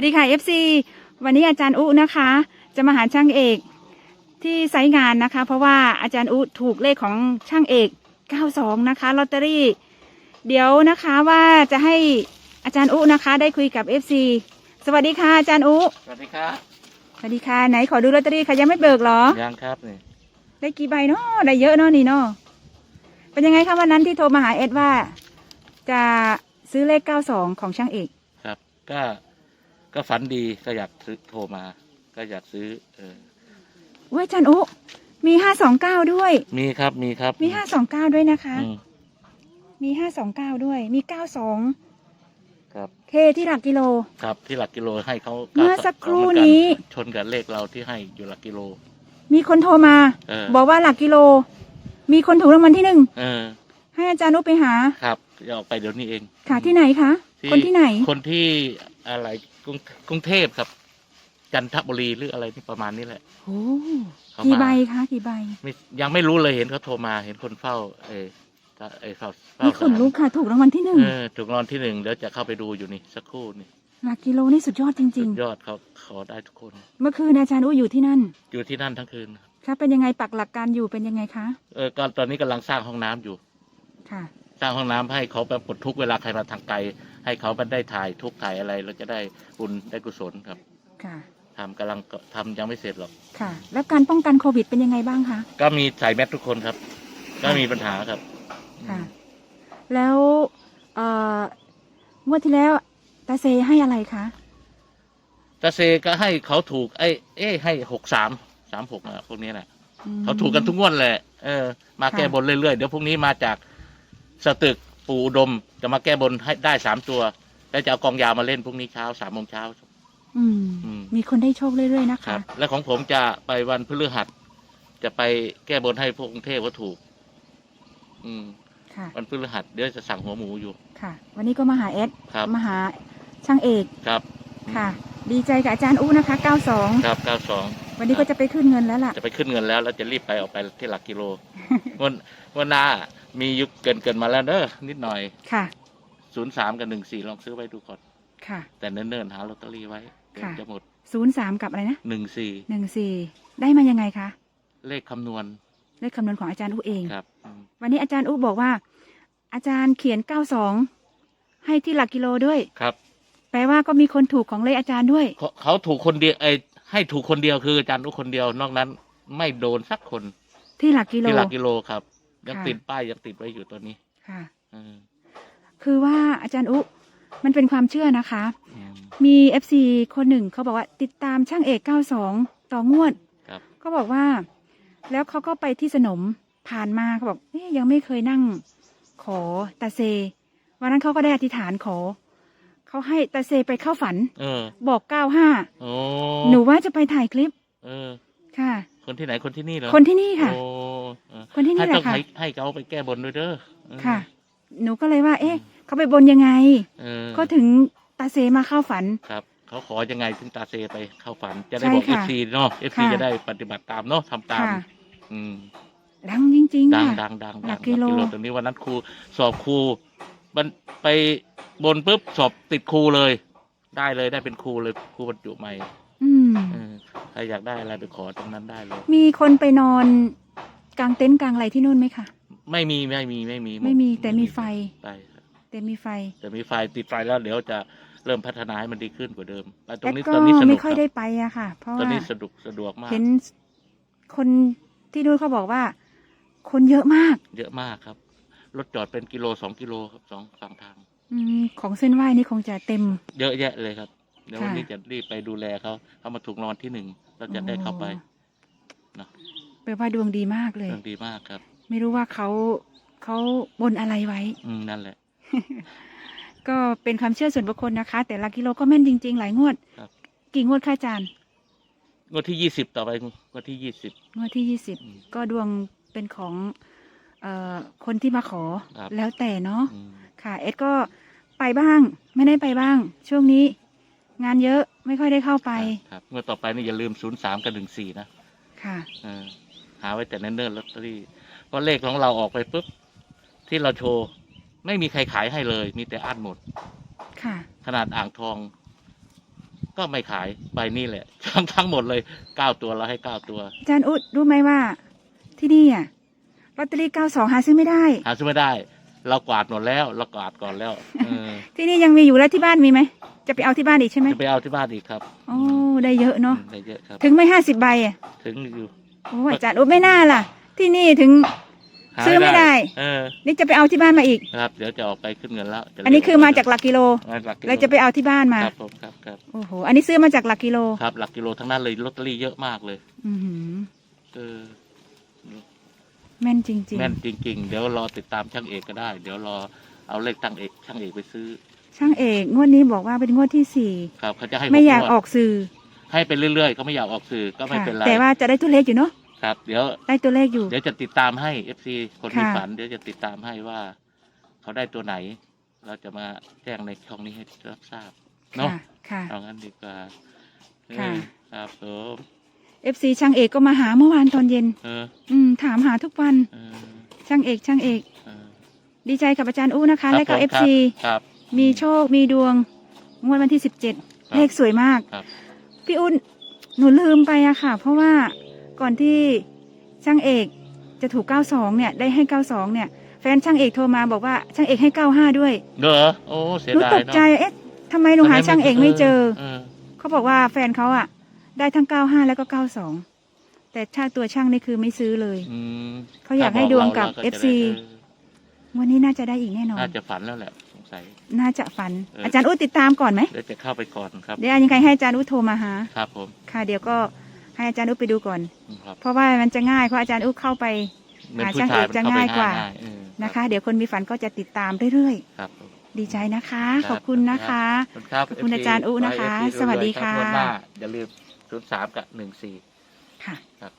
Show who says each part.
Speaker 1: วัสดีค่ะ FC วันนี้อาจารย์อุนะคะ จะมาหาช่างเอกที่ไซต์งานนะคะ เพราะว่าอาจารย์อุถูกเลขของช่างเอก 92 นะคะลอตเตอรี่ เดี๋ยวนะคะว่าจะให้อาจารย์อุนะคะ ได้คุยกับ FC สวัสดีค่ะอาจารย์อุ
Speaker 2: สวัสดีครับ
Speaker 1: สวัสดีค่ะไหนขอดูลอตเตอรี่ค่ะยังไม่เบิกเหรอ
Speaker 2: ยังครับนี่
Speaker 1: ได้กี่ใบเนาะได้เยอะเนาะนี่เนาะเป็นยังไงคะวันนั้นที่โทรมาหาเอ็ดว่า จะซื้อเลข 92 ของช่างเอก
Speaker 2: ครับก็ ก็ฝันดีก็อยากซื้อโทรมา ก็อยากซื้อ เออ
Speaker 1: ว่าอาจารย์อุมี529ด้วย
Speaker 2: มีครับมีครับ
Speaker 1: มี529ด้วยนะคะ
Speaker 2: อืม
Speaker 1: มี529ด้วย มี92
Speaker 2: ครับ
Speaker 1: เคที่หลักกิโล
Speaker 2: ครับที่หลักกิโลให้เขา
Speaker 1: เมื่อสักครู่
Speaker 2: เหมือกั
Speaker 1: นี้
Speaker 2: ชนกับเลขเราที่ให้อยู่หลักกิโล
Speaker 1: มีคนโทรมา
Speaker 2: เออ
Speaker 1: บอกว่าหลักกิโล มีคนถูกรางวัลที่หนึ่ง
Speaker 2: เออ
Speaker 1: ให้อาจารย์นุไปหา
Speaker 2: ครับจะออกไปเดี๋ยวนี้เอง
Speaker 1: ค่ะที่ไหนคะ คนที่ไหน
Speaker 2: คนที่ อะไรกรุงกรุงเทพครับ จันทบุรีหรืออะไรนี่ประมาณนี้แหละ
Speaker 1: โอ้
Speaker 2: เขา
Speaker 1: กี่
Speaker 2: มา
Speaker 1: ใบคะกี่ใบ
Speaker 2: ไม่ยังไม่รู้เลยเห็นเขาโทรมาเห็นคนเฝ้าเออเออเฝ้าเฝ้า
Speaker 1: มีคนลุกค่ะถูกรางวัลที่หนึ่ง
Speaker 2: เออถูกรางวัลที่หนึ่งเดี๋ยวจะเข้าไปดูอยู่นี่สักครู่นี่
Speaker 1: หลักกิโลนี่สุดยอดจริ
Speaker 2: สุ
Speaker 1: ง
Speaker 2: ดยอดเขาขอได้ทุกคน
Speaker 1: ๆ เมื่อคืนอาจารย์อุอยู่ที่นั่น
Speaker 2: อยู่ที่นั่นทั้งคืน
Speaker 1: ครับเป็นยังไงปักหลักการอยู่เป็นยังไงคะ
Speaker 2: เออก็ตอนนี้กำลังสร้างห้องน้ำอยู่
Speaker 1: ค่ะ
Speaker 2: สร้างห้องน้ำให้เขาไปปลดทุกข์เวลาใครมาทางไกล ให้เขาไปได้ถ่ายทุกข์ถ่ายอะไร เราจะได้บุญได้กุศลครับ
Speaker 1: ค่ะ
Speaker 2: ทำกำลังทำยังไม่เสร็จหรอก
Speaker 1: ค่ะ แล้วการป้องกันโควิดเป็นยังไงบ้างคะ
Speaker 2: ก็มีใส่แมสทุกคนครับ ก็มีปัญหาครับ
Speaker 1: ค่ะ แล้วเอ่องวดที่แล้วตาเซให้อะไรคะ
Speaker 2: ตาเซก็ให้เขาถูกไอ้เอ้ให้หกสามสามหกนะพวกนี้แหละ
Speaker 1: อืม
Speaker 2: เขาถูกกันทุกงวดแหละ เออ มา
Speaker 1: ค่ะ
Speaker 2: แก้บนเรื่อยๆ เดี๋ยวพรุ่งนี้มาจากสตึก ปู่อุดมจะมาแก้บนให้ได้สามตัว แล้วจะเอากองยาวมาเล่นพรุ่งนี้เช้าสามโมงเช้า
Speaker 1: อืม
Speaker 2: อืม
Speaker 1: มีคนได้โชคเรื่อยๆนะ
Speaker 2: ครั
Speaker 1: คะ
Speaker 2: บและของผมจะไปวันพฤหัส จะไปแก้บนให้พวกกรุงเทพก็ถูก อืม
Speaker 1: ค่ะ
Speaker 2: วันพฤหัสเดี๋ยวจะสั่งหัวหมูอยู่
Speaker 1: ค่ะ วันนี้ก็มาหาเอส
Speaker 2: ครับ
Speaker 1: มาหาช่างเอก
Speaker 2: ครับ
Speaker 1: ค่ะ ดีใจกับอาจารย์อู้นะคะ 92
Speaker 2: ครับเก้าสอง
Speaker 1: วันนี้ก็จะไปขึ้นเงินแล้วล่ะ
Speaker 2: จะไปขึ้นเงินแล้วแล้วจะรีบไปออกไปที่หลักกิโล วันวันหน้า มียุคเกินเกินๆมาแล้วเด้อนิดหน่อย
Speaker 1: ค่ะ
Speaker 2: ศูนย์สามกับหนึ่งสี่ลองซื้อไว้ดูก่อน
Speaker 1: ค่ะ
Speaker 2: แต่เนิ่นๆหาลอตเตอรี่ไว้เดี๋ยว
Speaker 1: ค่ะ
Speaker 2: จะหมด
Speaker 1: 03กับอะไรนะ
Speaker 2: หนึ่งสี่
Speaker 1: 14ได้มายังไงคะ
Speaker 2: เลขคำนวณ
Speaker 1: เลขคำนวณของอาจารย์อู้เอง
Speaker 2: ครับอืม
Speaker 1: วันนี้อาจารย์อู้บอกว่า อาจารย์เขียน92ให้ที่หลักกิโลด้วย
Speaker 2: ครับ
Speaker 1: แปลว่าก็มีคนถูกของเลขอาจารย์ด้วย
Speaker 2: เขาเขาถูกคนเดียวไอ้ให้ถูกคนเดียวคืออาจารย์ทุกคนเดียวนอกนั้น ไม่โดนสักคน
Speaker 1: ที่หลักกิโล
Speaker 2: ที่หลักกิโลครับ ยัง
Speaker 1: ค่ะ
Speaker 2: ติดป้ายยังติดไว้อยู่ตัวนี้
Speaker 1: ค่ะ
Speaker 2: เออ
Speaker 1: คือว่าอาจารย์อุมันเป็นความเชื่อนะคะ
Speaker 2: อืม
Speaker 1: มี FC คนหนึ่งเขาบอกว่าติดตามช่างเอก92ต่องวด
Speaker 2: ครับ
Speaker 1: ก็บอกว่า แล้วเขาก็ไปที่สนมผ่านมาเขาบอกเอ๊ยยังไม่เคยนั่งขอตาเซ วันนั้นเขาก็ได้อธิษฐานขอ เขาให้ตาเซไปเข้าฝัน
Speaker 2: เออ
Speaker 1: บอก95
Speaker 2: โอ้
Speaker 1: หนูว่าจะไปถ่ายคลิป
Speaker 2: เออ
Speaker 1: ค่ะ
Speaker 2: คนที่ไหนคนที่นี่เหรอ
Speaker 1: คนที่นี่ค่ะ
Speaker 2: โอ้เออ
Speaker 1: คนที่นี่
Speaker 2: ให้
Speaker 1: แห
Speaker 2: ต้อง
Speaker 1: ละค่ะ
Speaker 2: ให้ให้เขาไปแก้บนด้วยเด้อเออ
Speaker 1: ค่ะ หนูก็เลยว่า เอ๊ะ เขาไปบนยังไง
Speaker 2: เออ
Speaker 1: ก็ถึงตาเซมาเข้าฝัน
Speaker 2: ครับเขาขอยังไงถึงตาเซไปเข้าฝัน จะได้
Speaker 1: ใช่
Speaker 2: บอกเอ
Speaker 1: ค่ะ
Speaker 2: ฟซีเนาะเอฟซี
Speaker 1: ค่ะ
Speaker 2: จะได้ปฏิบัติตามเนาะทำตาม
Speaker 1: ค่ะ
Speaker 2: อืม
Speaker 1: ดังจริงๆ
Speaker 2: ดัง
Speaker 1: ค่ะ
Speaker 2: ดังดัง
Speaker 1: หลั
Speaker 2: ดั
Speaker 1: ก
Speaker 2: ง
Speaker 1: กิโล
Speaker 2: ตรงนี้วันนั้นครูสอบครูมันไปบนปุ๊บสอบติดครูเลย ได้เลยได้เป็นครูเลยครูบรรจุใหม่
Speaker 1: อืม
Speaker 2: เออใครอยากได้อะไรไปขอตรงนั้นได้เลย
Speaker 1: มีคนไปนอน กลางเต็นท์กลางอะไรที่นู่นไหมคะ
Speaker 2: ไม่มีไม่มีไม่มี
Speaker 1: ไม่มีแต่มีไฟ
Speaker 2: ไปครับ
Speaker 1: แต่มีไฟ
Speaker 2: แต่มีไฟติดไฟแล้วเดี๋ยวจะเริ่มพัฒนาให้มันดีขึ้นกว่าเดิมแต่ตร
Speaker 1: แองด
Speaker 2: นี้
Speaker 1: ก็
Speaker 2: ตอนนี้สนุ
Speaker 1: ไม่
Speaker 2: ก
Speaker 1: ค่อย
Speaker 2: ค
Speaker 1: ได้
Speaker 2: รับ
Speaker 1: ไปอะค่ะ เพราะ
Speaker 2: ตอน
Speaker 1: ว่า
Speaker 2: นี้สนุกสะดวกมาก
Speaker 1: เห็นคนที่นู่นเขาบอกว่า คนเยอะมาก
Speaker 2: เยอะมากครับ รถจอดเป็นกิโลสองกิโลครับสองฝั่งทาง
Speaker 1: อมของเส้นไหว้นี่คงจะเต็ม
Speaker 2: เยอะแยะเลยครับ เดี๋ยววัน
Speaker 1: ค่ะ
Speaker 2: นี้จะรีบไปดูแลเขาเขามาถูกรางวัลที่หนึ่งเราจะได้เข้าไปเนอะ
Speaker 1: แปลว่าดวงดีมากเลย
Speaker 2: เรื่องดีมากครับ
Speaker 1: ไม่รู้ว่าเขาเขาบนอะไรไว้
Speaker 2: อืมนั่นแหละ
Speaker 1: ก็เป็นความเชื่อส่วนบุคคลนะคะ แต่ละกิโลก็แม่นจริง ๆ หลายงวด
Speaker 2: ครับ
Speaker 1: กี่งวดค่าจาน
Speaker 2: งวดที่ยี่สิบต่อไปงวดที่ยี่สิบ
Speaker 1: งวดที่ยี่สิบ
Speaker 2: อืม
Speaker 1: ก็ดวงเป็นของเอ่อคนที่มาขอ
Speaker 2: ครับ
Speaker 1: แล้วแต่เนาะ
Speaker 2: อืม
Speaker 1: ค่ะ เอ็ดก็ไปบ้าง ไม่ได้ไปบ้าง ช่วงนี้ งานเยอะไม่ค่อยได้เข้าไป
Speaker 2: ครับงวดต่อไปนี่อย่าลืมศูนย์สามกับหนึ่งสี่นะ
Speaker 1: ค่ะ
Speaker 2: เออ หาไว้แต่เนิ่นๆลอตเตอรี่เพราะเลขของเราออกไปปุ๊บที่เราโชว์ ไม่มีใครขายให้เลย มีแต่อั้นหมด
Speaker 1: ค่ะ
Speaker 2: ขนาดอ่างทอง ก็ไม่ขายใบนี้แหละทั้งทั้งหมดเลยเก้าตัวเราให้เก้าตัว
Speaker 1: อาจารย์อุ๊รู้ไหมว่า ที่นี่อะลอตเตอรี่เก้าสองหาซื้อไม่ได้
Speaker 2: หาซื้อไม่ได้ เรากวาดหมดแล้ว เรากวาดก่อนแล้วเออ
Speaker 1: ที่นี่ยังมีอยู่แล้วที่บ้านมีไหม จะไปเอาที่บ้านอีกใช่ไหม
Speaker 2: จะไปเอาที่บ้านอีกครับ
Speaker 1: โอ้ได้เยอะเนาะ
Speaker 2: อืมได้เยอะครับ
Speaker 1: ถึงไม่ห้าสิบใบอะ
Speaker 2: ถึงอยู่
Speaker 1: โอ้อาจารย์อุ๊ไม่น่าล่ะ ที่นี่ถึง
Speaker 2: หา
Speaker 1: ซื้อไม่ได้
Speaker 2: เออ
Speaker 1: นี่จะไปเอาที่บ้านมาอีก
Speaker 2: ครับ เดี๋ยวจะออกไปขึ้นเงินแล้วจะ
Speaker 1: อันนี้คือมาจากหลักกิโล
Speaker 2: มาหลักกิโล
Speaker 1: แล้วจะไปเอาที่บ้านมา
Speaker 2: ครับผมครับครับ
Speaker 1: โอ้โหอันนี้ซื้อมาจากหลักกิโล
Speaker 2: ครับ หลักกิโลทั้งนั้นเลยลอตเตอรี่เยอะมากเลย
Speaker 1: อือหือ
Speaker 2: เออ
Speaker 1: แม่นจริง
Speaker 2: แม่นจริง ๆ เดี๋ยวรอติดตามช่างเอกก็ได้ เดี๋ยวรอเอาเลขตั้งเอกช่างเอกไปซื้อ
Speaker 1: ๆ ช่างเอกงวดนี้บอกว่าเป็นงวดที่สี่
Speaker 2: ครับเขาจะให้
Speaker 1: ไม่อยาก
Speaker 2: หงวด
Speaker 1: ออกสื่อ
Speaker 2: ให้ไปเรื่อยๆเขาไม่อยากออกสื่อก็ไม่
Speaker 1: ค่ะ
Speaker 2: เป็นไร
Speaker 1: แต่ว่าจะได้ตัวเลขอยู่เนาะ
Speaker 2: ครับ เดี๋ยว
Speaker 1: ได้ตัวเลขอยู่
Speaker 2: เดี๋ยวจะติดตามให้เอฟซีคนมี
Speaker 1: ค่ะ
Speaker 2: ฝัน เดี๋ยวจะติดตามให้ว่า เขาได้ตัวไหน เราจะมาแจ้งในช่องนี้ให้รับทราบเนาะ
Speaker 1: ค่ะค่ะ
Speaker 2: เอางั้นดีกว่า
Speaker 1: ค่ะ
Speaker 2: เออครับผม
Speaker 1: FC ช่างเอกก็มาหาเมื่อวานตอนเย็น
Speaker 2: เออ
Speaker 1: อืมถามหาทุกวัน
Speaker 2: เออ
Speaker 1: ช่างเอกช่างเอก
Speaker 2: เออ
Speaker 1: ดีใจกับอาจารย์อู้นะคะ
Speaker 2: ครับ
Speaker 1: และก็
Speaker 2: ผม
Speaker 1: FC
Speaker 2: ครับ
Speaker 1: มีโชคมีดวงงวดวันที่สิบเจ็ด
Speaker 2: ครับ
Speaker 1: เลขสวยมาก
Speaker 2: ครับ
Speaker 1: พี่อุ้นหนูลืมไปอะค่ะ เพราะว่า ก่อนที่ช่างเอกจะถูก 92 เนี่ย ได้ให้ 92 เนี่ย แฟนช่างเอกโทรมาบอกว่าช่างเอกให้ 95 ด้วย
Speaker 2: เด้อโอ้เสีย
Speaker 1: หนู
Speaker 2: ดาย
Speaker 1: ตก
Speaker 2: เนาะ
Speaker 1: ใจ เอ๊ะทำไมหนูหาช่างเอกไม่เจอ
Speaker 2: เออ
Speaker 1: เขาบอกว่าแฟนเขาอะได้ทั้ง 95 แล้วก็ 92 แต่ถ้าตัวช่างนี่คือไม่ซื้อเลย
Speaker 2: อืม
Speaker 1: เขาอยากให้ดวงกับ
Speaker 2: ถ้า
Speaker 1: FC วันนี้น่าจะได้อีกแน่นอ
Speaker 2: เออน น่าจะฝันแล้วแหละสงสัย
Speaker 1: น่าจะฝัน
Speaker 2: เอออ
Speaker 1: อาจารย์อุ้ติดตามก่อนไหม
Speaker 2: เดี๋ยวจะเข้าไปก่อนครับ
Speaker 1: เดี๋ยวยังไงให้อาจารย์อุ้โทรมาหา
Speaker 2: ครับผม
Speaker 1: ค่ะ เดี๋ยวก็ ให้อาจารย์อุ้ไปดูก่อน
Speaker 2: ครับ
Speaker 1: เพราะว่ามันจะง่ายเพราะอาจารย์อุ้เข้าไป
Speaker 2: เป็น
Speaker 1: หา
Speaker 2: ผู้
Speaker 1: ช่าง
Speaker 2: ชาย
Speaker 1: เอก
Speaker 2: มัน
Speaker 1: จะ
Speaker 2: เข้าไป
Speaker 1: ง่ายกว่า
Speaker 2: หง่ายเออ
Speaker 1: นะคะ เดี๋ยวคนมีฝันก็จะติดตามเรื่อย
Speaker 2: ครับผม
Speaker 1: ๆดีใจนะคะ
Speaker 2: ครับ
Speaker 1: ขอบคุณนะคะ
Speaker 2: ขอบคุณครับ
Speaker 1: ขอบคุณ
Speaker 2: FC
Speaker 1: อาจารย์อุ๊นะคะ
Speaker 2: ขอให้ FC
Speaker 1: สวัสดี
Speaker 2: รยๆรับ
Speaker 1: ค่ะ
Speaker 2: งวดหน้าอย่าลืมศูนย์สามกับหนึ่งสี่
Speaker 1: ค่ะ
Speaker 2: ครับ